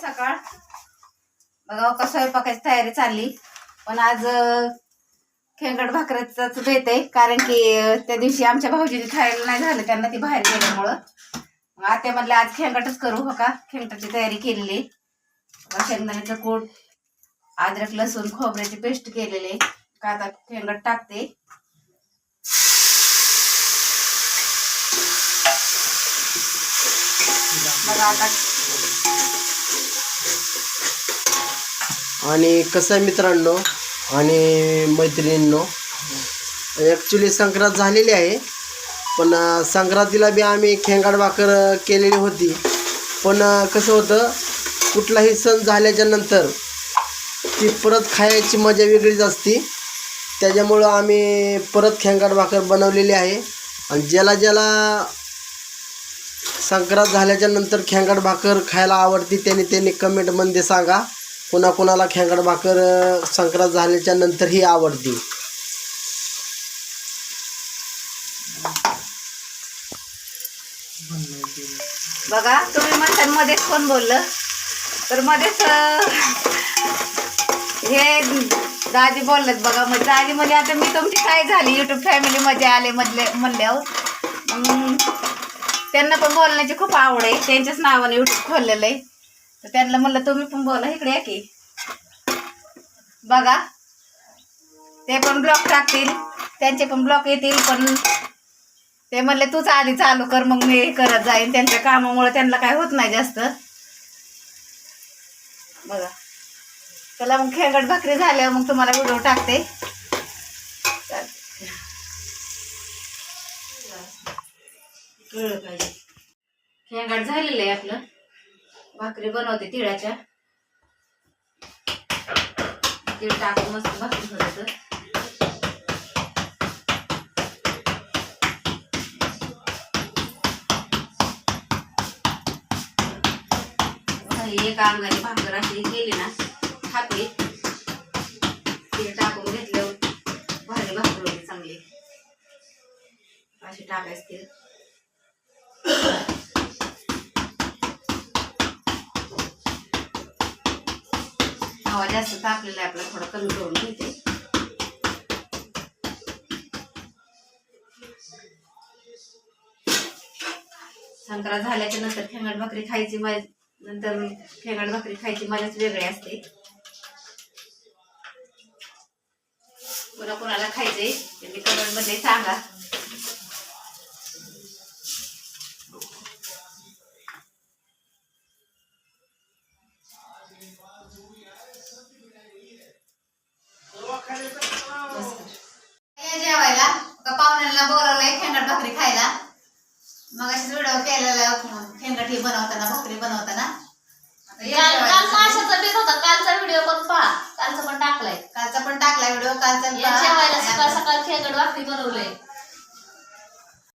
सकाळ. बघा हो, का स्वयंपाकाची तयारी चालली. पण आज खेंगड भाकरीचाच बेत आहे. कारण की त्या दिवशी आमच्या भाऊजीने खायला नाही झालं त्यांना ती बाहेर गेल्यामुळं. मग आता म्हणलं आज खेंगटच करू हो का? खेंगटाची तयारी केलेली शेंगदाण्याचं कूट अद्रक लसूण खोबऱ्याची पेस्ट केलेली का आता खेंगट टाकते? बघा आता. आणि कसं आहे मित्रांनो आणि मैत्रिणींनो ॲक्च्युली संक्रांत झालेली आहे पण संक्रांतीला बी आम्ही खेंगाड भाकर केलेली होती. पण कसं होतं कुठलाही सण झाल्याच्यानंतर ती परत खायची मजा वेगळीच असती. त्याच्यामुळं आम्ही परत खेंगाड भाकर बनवलेली आहे. आणि ज्याला ज्याला संक्रांत झाल्याच्यानंतर खेंगड भाकर खायला आवडती त्यांनी त्यांनी कमेंटमध्ये सांगा. कोणाकोणाला खेंगड भाकर संक्रांत झाल्याच्या नंतरही आवडती. बघा तुम्ही म्हणता मध्येच कोण बोललं? तर मध्येच हे दादी बोललेत बघा मग दादी म्हणजे आता मी तुमची काय झाली? युट्यूब फॅमिलीमध्ये आले मधले म्हणल्यावर. त्यांना पण बोलण्याची खूप आवड आहे. त्यांच्याच नावाने युट्यूब खोललेलं आहे. तर त्यांना म्हणलं तुम्ही पण बोला इकडे या की. बघा. ते पण ब्लॉग टाकतील. त्यांचे पण ब्लॉग येतील पण ते म्हणले तूच आधी चालू कर मग मी हे करत जाईन. त्यांच्या कामामुळे त्यांना काय होत नाही जास्त. बघा. त्याला मग खेळगट भाकरी झाल्यावर मग तुम्हाला व्हिडिओ टाकते. कळलं पाहिजे खेंगाट झालेलं आहे आपलं. भाकरी बनवते तिळाच्या. तीळ टाकून मस्त भाकरी करायचं एक अंगाने भाकर अशी केली ना थापली ते टाकून घेतल्यावर भारी भाकर होती चांगली. अशी टाकायचं ते हवा जास्त तापलेला आहे आपला थोडा कमी करून घेते. संक्रांत झाल्याच्यानंतर खेंगड भाकरी खायची नंतर खेंगड भाकरी खायची मजाच वेगळी असते. कोणा कोणाला खायचे ते कमेंटमध्ये सांगा. केलेला खेंगट ही बनवताना भाकरी बनवताना. काल काल जेवायला. माशाचा बेत होता कालचा व्हिडिओ पण पहा. कालचा पण टाकलाय. कालचा पण टाकला व्हिडिओ कालचा जेवायला सकाळ सकाळ खेळगड वाकडी बनवलंय.